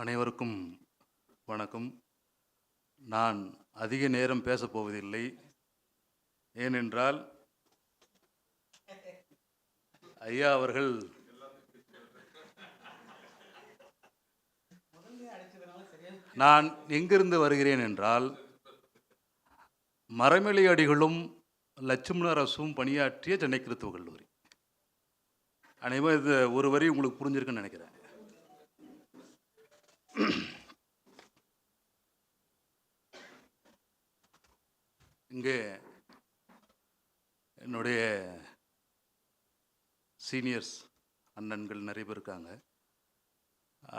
அனைவருக்கும் வணக்கம். நான் அதிக நேரம் பேசப்போவதில்லை ஏனென்றால் ஐயா அவர்கள் நான் எங்கிருந்து வருகிறேன் என்றால் மரமெளி அடிகளும் லட்சுமண அரசும் பணியாற்றிய சென்னை கிறித்துவ கல்லூரி. அனைவரும் இது ஒரு வரி உங்களுக்கு புரிஞ்சிருக்குன்னு நினைக்கிறேன். இங்கே என்னுடைய சீனியர்ஸ் அண்ணன்கள் நிறைய பேர் இருக்காங்க.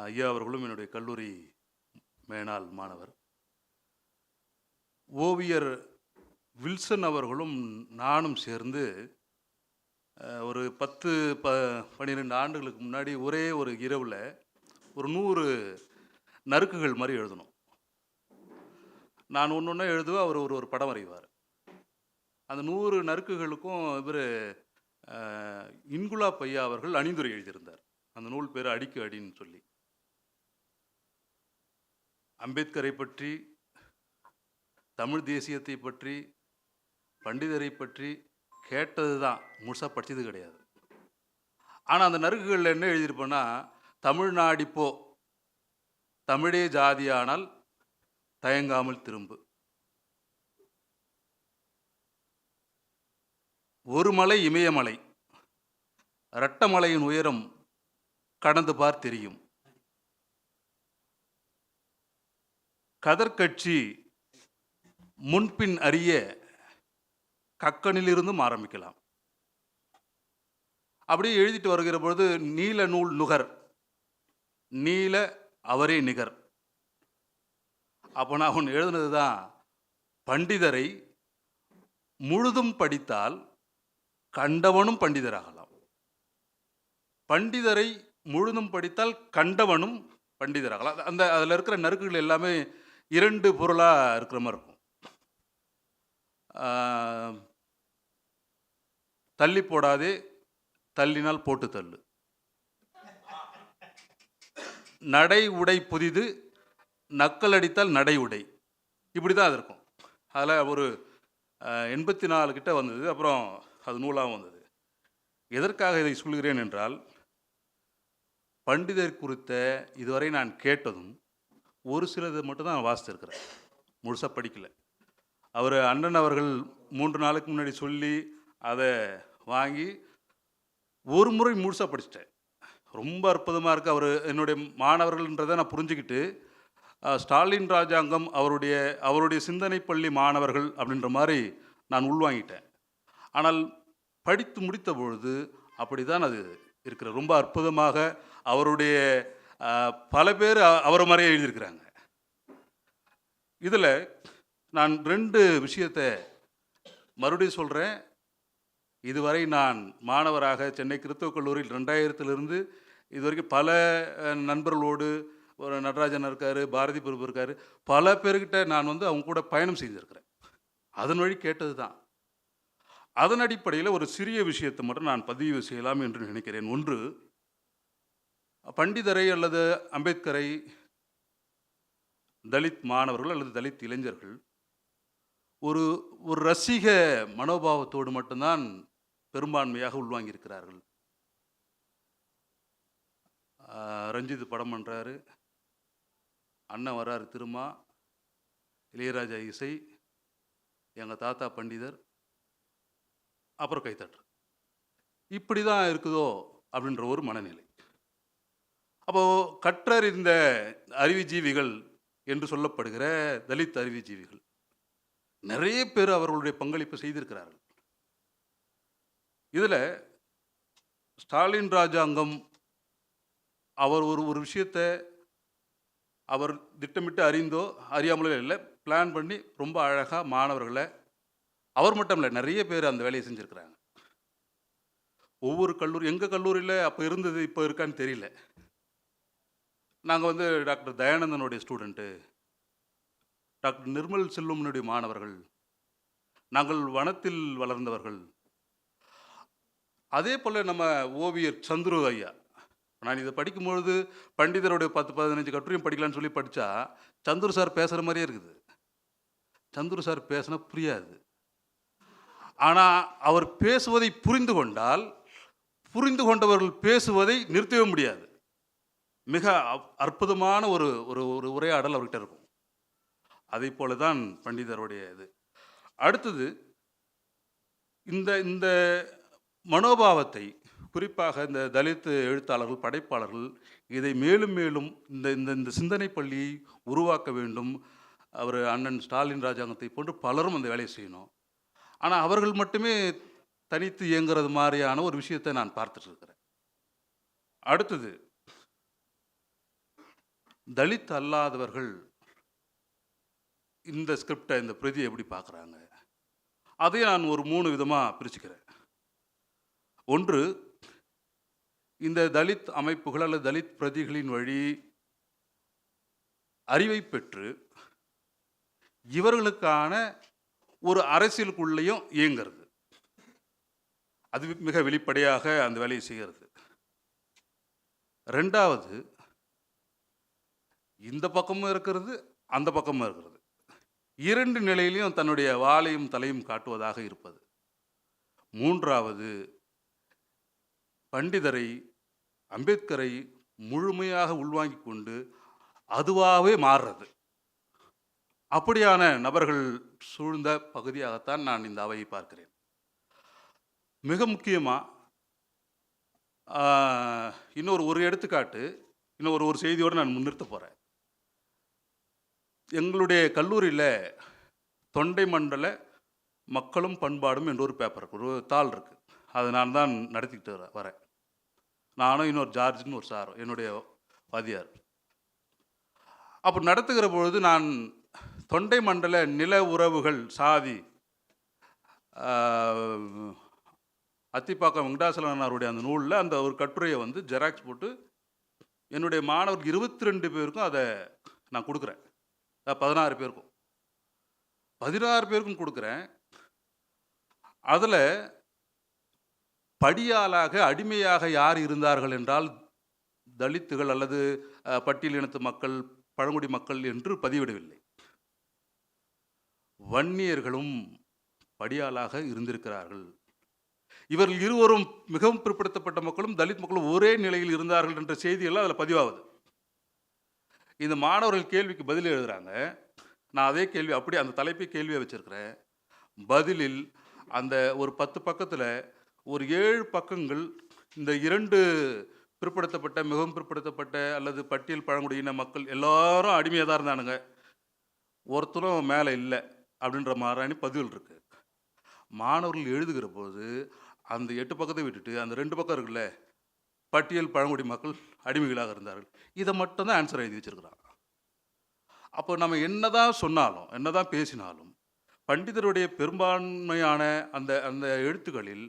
ஐயா அவர்களும் என்னுடைய கல்லூரி மேனாள் மாணவர். ஓவியர் வில்சன் அவர்களும் நானும் சேர்ந்து ஒரு பத்து ப பன்னிரெண்டு ஆண்டுகளுக்கு முன்னாடி ஒரே ஒரு இரவில் ஒரு நூறு நறுக்குகள் மாதிரி எழுதணும். நான் ஒன்று ஒன்றா எழுதுவேன் அவர் ஒரு ஒரு படம் வரைவார். அந்த நூறு நறுக்குகளுக்கும் இவர் இன்குலா பையா அவர்கள் அணிந்துரை எழுதியிருந்தார். அந்த நூல் பேர் அடிக்கு அடின்னு சொல்லி. அம்பேத்கரை பற்றி தமிழ் தேசியத்தை பற்றி பண்டிதரை பற்றி கேட்டது தான் முழுசாக படித்தது கிடையாது. ஆனால் அந்த நறுக்குகளில் என்ன எழுதியிருப்பேன்னா தமிழ்நாடிப்போ தமிழே ஜாதியானால் தயங்காமல் திரும்பு. ஒரு மலை இமயமலை. இரட்டமலையின் உயரம் கடந்து பார் தெரியும். கதர்கட்சி முன்பின் அறிய கக்கனிலிருந்தும் ஆரம்பிக்கலாம். அப்படியே எழுதிட்டு வருகிற பொழுது நீல நூல் நுகர். நீல அவரே நிகர். அப்போ நான் அவன் எழுதுனது தான் பண்டிதரை முழுதும் படித்தால் கண்டவனும் பண்டிதராகலாம். பண்டிதரை முழுதும் படித்தால் கண்டவனும் பண்டிதராகலாம். அந்த அதில் இருக்கிற நறுக்குகள் எல்லாமே இரண்டு பொருளாக இருக்கிற மாதிரி இருக்கும். தள்ளி போடாதே தள்ளினால் போட்டு தள்ளு. நடை உடை புதிது நக்கல் அடித்தால் நடை உடை. இப்படி தான் அது இருக்கும். அதில் ஒரு எண்பத்தி நாலு கிட்ட வந்தது. அப்புறம் அது நூலாகவும் வந்தது. எதற்காக இதை சொல்கிறேன் என்றால் பண்டிதர் குறித்த இதுவரை நான் கேட்டதும் ஒரு சிலது மட்டும் தான் நான் வாசித்திருக்கிறேன். முழுசாக படிக்கல. அவர் அண்ணன் அவர்கள் மூன்று நாளுக்கு முன்னாடி சொல்லி அதை வாங்கி ஒரு முறை முழுசாக படிச்சிட்டேன். ரொம்ப அற்புதமாக இருக்குது அவர் என்னுடைய மாணவர்கள்ன்றதை நான் புரிஞ்சுக்கிட்டு ஸ்டாலின் ராஜாங்கம் அவருடைய அவருடைய சிந்தனை பள்ளி மாணவர்கள் அப்படின்ற மாதிரி நான் உள்வாங்கிட்டேன். ஆனால் படித்து முடித்த பொழுது அப்படி தான் அது இருக்கிற ரொம்ப அற்புதமாக அவருடைய பல பேர் அவரை மாதிரியே எழுதியிருக்கிறாங்க. இதில் நான் ரெண்டு விஷயத்தை மறுபடியும் சொல்கிறேன் இதுவரை நான் மாணவராக சென்னை கிறிஸ்தவ கல்லூரியில் ரெண்டாயிரத்திலிருந்து இதுவரைக்கும் பல நண்பர்களோடு ஒரு நடராஜன் இருக்கார் பாரதி பிரபு இருக்கார். பல பேர்கிட்ட நான் வந்து அவங்க கூட பயணம் செய்திருக்கிறேன் அதன் வழி கேட்டது தான். அதன் அடிப்படையில் ஒரு சிறிய விஷயத்தை மட்டும் நான் பதிவு செய்யலாம் என்று நினைக்கிறேன். ஒன்று பண்டிதரை அல்லது அம்பேத்கரை தலித் மாணவர்கள் அல்லது தலித் இளைஞர்கள் ஒரு ஒரு ரசிக மனோபாவத்தோடு மட்டும்தான் பெரும்பான்மையாக உள்வாங்கியிருக்கிறார்கள். ரஞ்சித் படம் பண்ணுறாரு அண்ணன் வராரு திருமா. இளையராஜா இசை. எங்கள் தாத்தா பண்டிதர். அப்புறம் கைத்தட்டு இப்படி தான் இருக்குதோ அப்படின்ற ஒரு மனநிலை. அப்போது கற்றறிந்த அறிவுஜீவிகள் என்று சொல்லப்படுகிற தலித் அறிவுஜீவிகள் நிறைய பேர் அவர்களுடைய பங்களிப்பு செய்திருக்கிறார்கள். இதில் ஸ்டாலின் ராஜாங்கம் அவர் ஒரு ஒரு விஷயத்தை அவர் திட்டமிட்டு அறிந்தோ அறியாமலோ இல்லை பிளான் பண்ணி ரொம்ப அழகாக மாணவர்களை அவர் மட்டும் இல்லை நிறைய பேர் அந்த வேலையை செஞ்சுருக்கிறாங்க. ஒவ்வொரு கல்லூரி எங்கள் கல்லூரியில் அப்போ இருந்தது இப்போ இருக்கான்னு தெரியல. நாங்கள் வந்து டாக்டர் தயானந்தனுடைய ஸ்டூடெண்ட்டு டாக்டர் நிர்மல் செல்வமனுடைய மாணவர்கள் நாங்கள் வனத்தில் வளர்ந்தவர்கள். அதே போல் நம்ம ஓவியர் சந்துரு ஐயா. நான் இதை படிக்கும்பொழுது பண்டிதருடைய பத்து பதினஞ்சு கட்டுரையும் படிக்கலாம்னு சொல்லி படித்தா சந்துரு சார் பேசுகிற மாதிரியே இருக்குது. சந்துரு சார் பேசினா புரியாது. ஆனால் அவர் பேசுவதை புரிந்து கொண்டால் புரிந்து கொண்டவர்கள் பேசுவதை நிறுத்தவே முடியாது. மிக அப்- அற்புதமான ஒரு ஒரு ஒரு உரையாடல் அவர்கிட்ட இருக்கும். அதை போல தான் பண்டிதருடைய இது. அடுத்தது இந்த இந்த மனோபாவத்தை குறிப்பாக இந்த தலித் எழுத்தாளர்கள் படைப்பாளர்கள் இதை மேலும் மேலும் இந்த இந்த இந்த சிந்தனை பள்ளியை உருவாக்க வேண்டும். அவர் அண்ணன் ஸ்டாலின் ராஜாங்கத்தை போன்று பலரும் அந்த வேலையை செய்யணும். ஆனால் அவர்கள் மட்டுமே தனித்து இயங்குறது மாதிரியான ஒரு விஷயத்தை நான் பார்த்துட்ருக்கிறேன். அடுத்தது தலித் அல்லாதவர்கள் இந்த ஸ்கிரிப்டை இந்த பிரதியை எப்படி பார்க்குறாங்க? அதை நான் ஒரு மூணு விதமாக பிரிச்சுக்கிறேன். ஒன்று இந்த தலித் அமைப்புகள் அல்லது தலித் பிரதிகளின் வழி அறிவை பெற்று இவர்களுக்கான ஒரு அரசியலுக்குள்ளேயும் இயங்கிறது. அது மிக வெளிப்படையாக அந்த வேலையை செய்கிறது. ரெண்டாவது இந்த பக்கமும் இருக்கிறது அந்த பக்கமும் இருக்கிறது. இரண்டு நிலையிலையும் தன்னுடைய வாளையும் தலையும் காட்டுவதாக இருப்பது. மூன்றாவது பண்டிதரை அம்பேத்கரை முழுமையாக உள்வாங்கி கொண்டு அதுவாகவே மாறுறது. அப்படியான நபர்கள் சூழ்ந்த பகுதியாகத்தான் நான் இந்த அவையை பார்க்கிறேன். மிக முக்கியமாக இன்னொரு ஒரு எடுத்துக்காட்டு இன்னொரு ஒரு செய்தியோடு நான் முன்னிறுத்த போகிறேன் எங்களுடைய கல்லூரியில் தொண்டை மண்டல மக்களும் பண்பாடும் என்ற ஒரு பேப்பர் ஒரு தாள் இருக்குது அதை நான் தான் நடத்திக்கிட்டு வர- வரேன். நானும் இன்னொரு ஜார்ஜ்னு ஒரு சார் என்னுடைய வாதியார் அப்போ நடத்துகிற பொழுது நான் தொண்டை மண்டல நில உறவுகள் சாதி அத்திப்பாக்கம் வெங்கடாசலனாருடைய அந்த நூலில் அந்த ஒரு கட்டுரையை வந்து ஜெராக்ஸ் போட்டு என்னுடைய மாணவர்கள் இருபத்தி ரெண்டு பேருக்கும் அதை நான் கொடுக்குறேன். பதினாறு பேருக்கும். பதினாறு பேருக்கும் கொடுக்குறேன். அதில் படியாளாக அடிமையாக யார் இருந்தார்கள் என்றால் தலித்துகள் அல்லது பட்டியலினத்து மக்கள் பழங்குடி மக்கள் என்று பதிவிடவில்லை. வன்னியர்களும் படியாளாக இருந்திருக்கிறார்கள். இவர்கள் இருவரும் மிகவும் பிற்படுத்தப்பட்ட மக்களும் தலித் மக்களும் ஒரே நிலையில் இருந்தார்கள் என்ற செய்தியெல்லாம் அதில் பதிவாகுது. இந்த மாணவர்கள் கேள்விக்கு பதில் எழுதுகிறாங்க நான் அதே கேள்வி அப்படியே அந்த தலைப்பை கேள்வியை வச்சுருக்கிறேன். பதிலில் அந்த ஒரு பத்து பக்கத்தில் ஒரு ஏழு பக்கங்கள் இந்த இரண்டு பிற்படுத்தப்பட்ட மிகவும் பிற்படுத்தப்பட்ட அல்லது பட்டியல் பழங்குடியின மக்கள் எல்லாரும் அடிமையாக தான் இருந்தானுங்க. ஒருத்தரும் மேலே இல்லை. அப்படின்ற மாதிரியான பதிவுகள் இருக்கு. மாணவர்கள் எழுதுகிற போது அந்த எட்டு பக்கத்தை விட்டுட்டு அந்த ரெண்டு பக்கம் இருக்குல்ல பட்டியல் பழங்குடி மக்கள் அடிமைகளாக இருந்தார்கள். இதை மட்டும்தான் ஆன்சர் எழுதி வச்சிருக்கிறான். அப்போ நம்ம என்னதான் சொன்னாலும் என்னதான் பேசினாலும் பண்டிதருடைய பெரும்பான்மையான அந்த அந்த எழுத்துக்களில்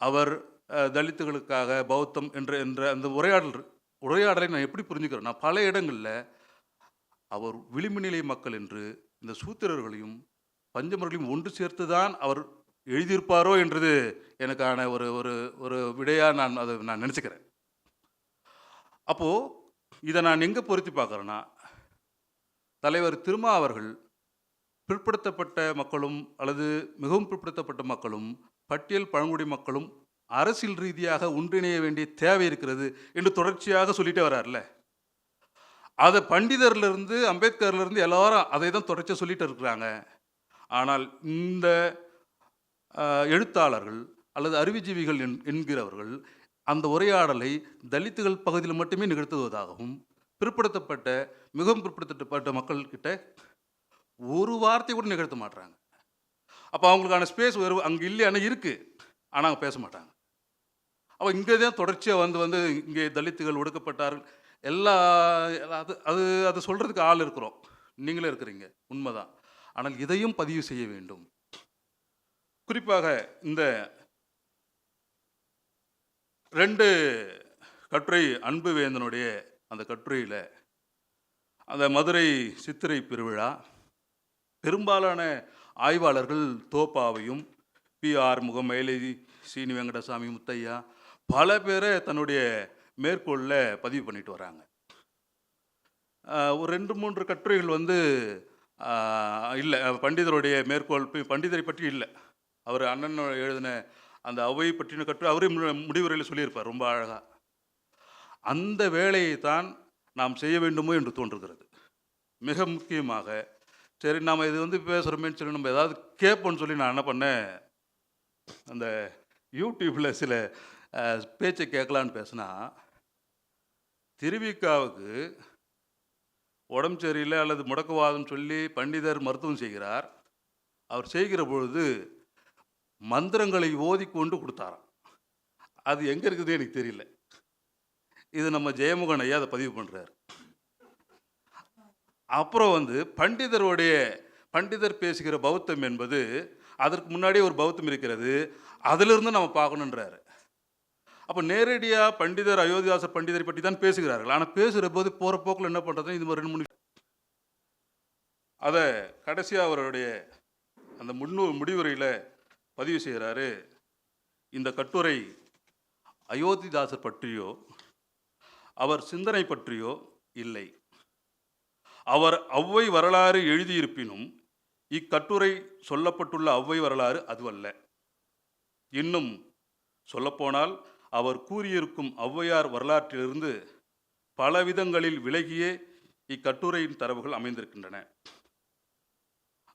அவர் தலித்துகளுக்காக பௌத்தம் என்ற என்ற அந்த உரையாடல் உரையாடலை நான் எப்படி புரிஞ்சுக்கிறேன் நான் பல இடங்களில் அவர் விளிம்புநிலை மக்கள் என்று இந்த சூத்திரர்களையும் பஞ்சமர்களையும் ஒன்று சேர்த்து தான் அவர் எழுதியிருப்பாரோ என்றது எனக்கான ஒரு ஒரு ஒரு விடையாக நான் அதை நான் நினச்சிக்கிறேன். அப்போது இதை நான் எங்கே பொருத்தி பார்க்குறேன்னா தலைவர் திருமா அவர்கள் பிற்படுத்தப்பட்ட மக்களும் அல்லது மிகவும் பிற்படுத்தப்பட்ட மக்களும் பட்டியல் பழங்குடி மக்களும் அரசியல் ரீதியாக ஒன்றிணைய வேண்டிய தேவை இருக்கிறது என்று தொடர்ச்சியாக சொல்லிட்டே வர்றார்ல அதை பண்டிதர்லேருந்து அம்பேத்கர்லேருந்து எல்லாரும் அதை தான் தொடர்ச்சியாக சொல்லிட்டு இருக்கிறாங்க. ஆனால் இந்த எழுத்தாளர்கள் அல்லது அறிவுஜீவிகள் என் என்கிறவர்கள் அந்த உரையாடலை தலித்துகள் பகுதியில் மட்டுமே நிகழ்த்துவதாகவும் பிற்படுத்தப்பட்ட மிகவும் பிற்படுத்தப்பட்ட மக்கள்கிட்ட ஒரு வார்த்தை கூட நிகழ்த்த மாட்டுறாங்க அப்போ அவங்களுக்கான ஸ்பேஸ் ஒரு அங்கே இல்லையான இருக்குது ஆனால் பேச மாட்டாங்க. அப்போ இங்கே தான் தொடர்ச்சியாக வந்து வந்து இங்கே தலித்துகள் ஒடுக்கப்பட்டார்கள். எல்லா அது அது அது சொல்கிறதுக்கு ஆள் இருக்கிறோம். நீங்களே இருக்கிறீங்க. உண்மைதான். ஆனால் இதையும் பதிவு செய்ய வேண்டும். குறிப்பாக இந்த ரெண்டு கட்டுரை அன்பு வேந்தனுடைய அந்த கட்டுரையில் அந்த மதுரை சித்திரை பெருவிழா பெரும்பாலான ஆய்வாளர்கள் தோப்பாவையும் பி ஆர் முகம் மயிலை சீனி வெங்கடசாமி முத்தையா பல பேரை தன்னுடைய மேற்கோளில் பதிவு பண்ணிட்டு வராங்க. ஒரு ரெண்டு மூன்று கட்டுரைகள் வந்து இல்லை. பண்டிதருடைய மேற்கோள் பண்டிதரை பற்றி இல்லை. அவர் அண்ணன் எழுதின அந்த அவை பற்றின கற்று அவரே மு- முடிவுரையில் சொல்லியிருப்பார் ரொம்ப அழகாக அந்த வேலையை தான் நாம் செய்ய வேண்டுமோ என்று தோன்றுகிறது. மிக முக்கியமாக சரி நாம் இது வந்து பேசுகிறோமேன்னு சொல்லி நம்ம ஏதாவது கேட்போம்னு சொல்லி நான் என்ன பண்ணேன்? அந்த யூடியூப்பில் சில பேச்சை கேட்கலான்னு பேசினா திருவிக்காவுக்கு உடம்பு சரியில்லை அல்லது முடக்குவாதம் சொல்லி பண்டிதர் மருத்துவம் செய்கிறார். அவர் செய்கிற பொழுது மந்திரங்களை ஓதிக்கொண்டு கொடுத்தாராம். அது எங்கே இருக்குது எனக்கு தெரியல. இது நம்ம ஜெயமுகன் ஐயா அதை பதிவு பண்ணுறாரு அப்புறம் வந்து பண்டிதருடைய பண்டிதர் பேசுகிற பௌத்தம் என்பது அதற்கு முன்னாடியே ஒரு பௌத்தம் இருக்கிறது அதிலிருந்து நம்ம பார்க்கணுன்றாரு அப்போ நேரடியாக பண்டிதர் அயோத்தியாச பண்டிதரை பற்றி தான் பேசுகிறார்கள். ஆனால் பேசுகிற போது போகிற போக்கில் என்ன பண்ணுறது இது மாதிரி ரெண்டு மூணு அதை கடைசியாக அவருடைய அந்த முன்னு முடிவுரையில் பதிவு செய்கிறாரு. இந்த கட்டுரை அயோத்திதாசர் பற்றியோ அவர் சிந்தனை பற்றியோ இல்லை. அவர் ஔவை வரலாறு எழுதியிருப்பினும் இக்கட்டுரை சொல்லப்பட்டுள்ள ஔவை வரலாறு அதுவல்ல. இன்னும் சொல்லப்போனால் அவர் கூறியிருக்கும் ஔவையார் வரலாற்றிலிருந்து பல விதங்களில் விலகியே இக்கட்டுரையின் தரவுகள் அமைந்திருக்கின்றன.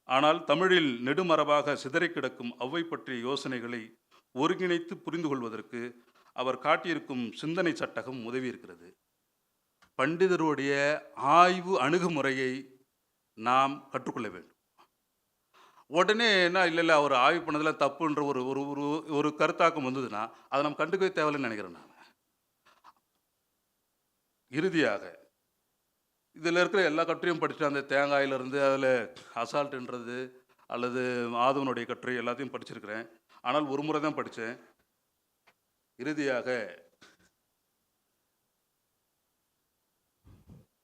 ஆனால் தமிழில் நெடுமரபாக சிதறிக் கிடக்கும் ஔவை பற்றிய யோசனைகளை ஒருங்கிணைத்து புரிந்து கொள்வதற்கு அவர் காட்டியிருக்கும் சிந்தனை சட்டகம் உதவி இருக்கிறது பண்டிதருடைய ஆய்வு அணுகுமுறையை நாம் கற்றுக்கொள்ள வேண்டும். உடனே என்ன இல்லை இல்லை அவர் ஆய்வு பண்ணதில் தப்புன்ற ஒரு ஒரு ஒரு ஒரு கருத்தாக்கம் வந்ததுன்னா அதை நம்ம கண்டுக்கவே தேவையில்லைன்னு நினைக்கிறேன் நான். இறுதியாக இதில் இருக்கிற எல்லா கட்டுரையும் படிச்சுட்டு அந்த தேங்காயிலிருந்து அதில் அசால்ட்டுன்றது அல்லது ஆதவனுடைய கட்டுரை எல்லாத்தையும் படிச்சிருக்கிறேன். ஆனால் ஒரு முறை தான் படித்தேன். இறுதியாக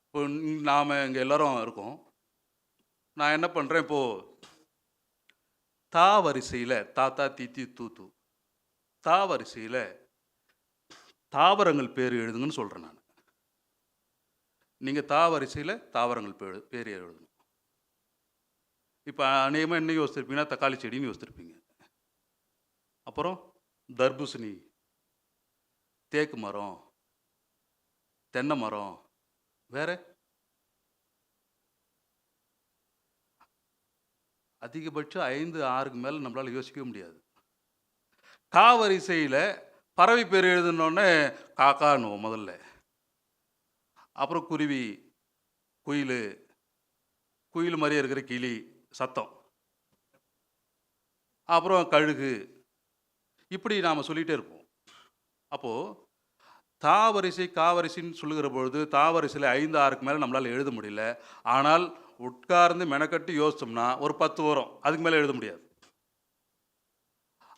இப்போ நாம் இங்கே எல்லோரும் இருக்கோம். நான் என்ன பண்ணுறேன் இப்போது தா வரிசையில் தாத்தா தீத்தி தூத்து தா வரிசையில் தாவரங்கள் பேர் எழுதுங்கன்னு சொல்கிறேன் நான். நீங்கள் தா வரிசையில் தாவரங்கள் பேர் பேர் எழுதணும். இப்போ அநேகமாக என்ன யோசிச்சிருப்பீங்கன்னா தக்காளி செடின்னு யோசிச்சிருப்பீங்க. அப்புறம் தர்பூசணி தேக்கு மரம் தென்னை மரம் வேறு அதிகபட்சம் ஐந்து ஆறுக்கு மேலே நம்மளால் யோசிக்க முடியாது. கா வரிசையில் பறவை பேர் எழுதுனோடனே காக்கான்னுவோம் முதல்ல. அப்புறம் குருவி குயில் குயில் மாதிரியே இருக்கிற கிளி சத்தம். அப்புறம் கழுகு. இப்படி நாம் சொல்லிகிட்டே இருப்போம். அப்போது தாவரிசை காவரிசைன்னு சொல்லுகிற பொழுது தாவரிசையில் ஐந்து ஆறுக்கு மேலே நம்மளால் எழுத முடியல. ஆனால் உட்கார்ந்து மெனக்கட்டு யோசித்தோம்னா ஒரு பத்து வரும் அதுக்கு மேலே எழுத முடியாது.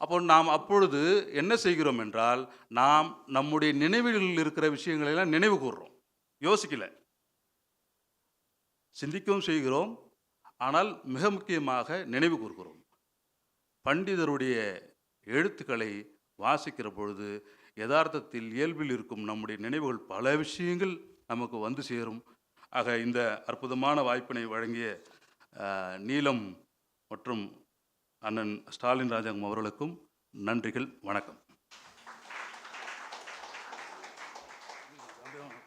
அப்போ நாம் அப்பொழுது என்ன செய்கிறோம் என்றால் நாம் நம்முடைய நினைவுகளில் இருக்கிற விஷயங்களையெல்லாம் நினைவு கூறுறோம் யோசிக்கல. சிந்திக்கவும் செய்கிறோம். ஆனால் மிக முக்கியமாக நினைவு கூறுகிறோம் பண்டிதருடைய எழுத்துக்களை வாசிக்கிற பொழுது யதார்த்தத்தில் இயல்பில் இருக்கும் நம்முடைய நினைவுகள் பல விஷயங்கள் நமக்கு வந்து சேரும். ஆக இந்த அற்புதமான வாய்ப்பினை வழங்கிய நீலம் மற்றும் அண்ணன் ஸ்டாலின் ராஜாங்கம் அவர்களுக்கும் நன்றிகள் வணக்கம்.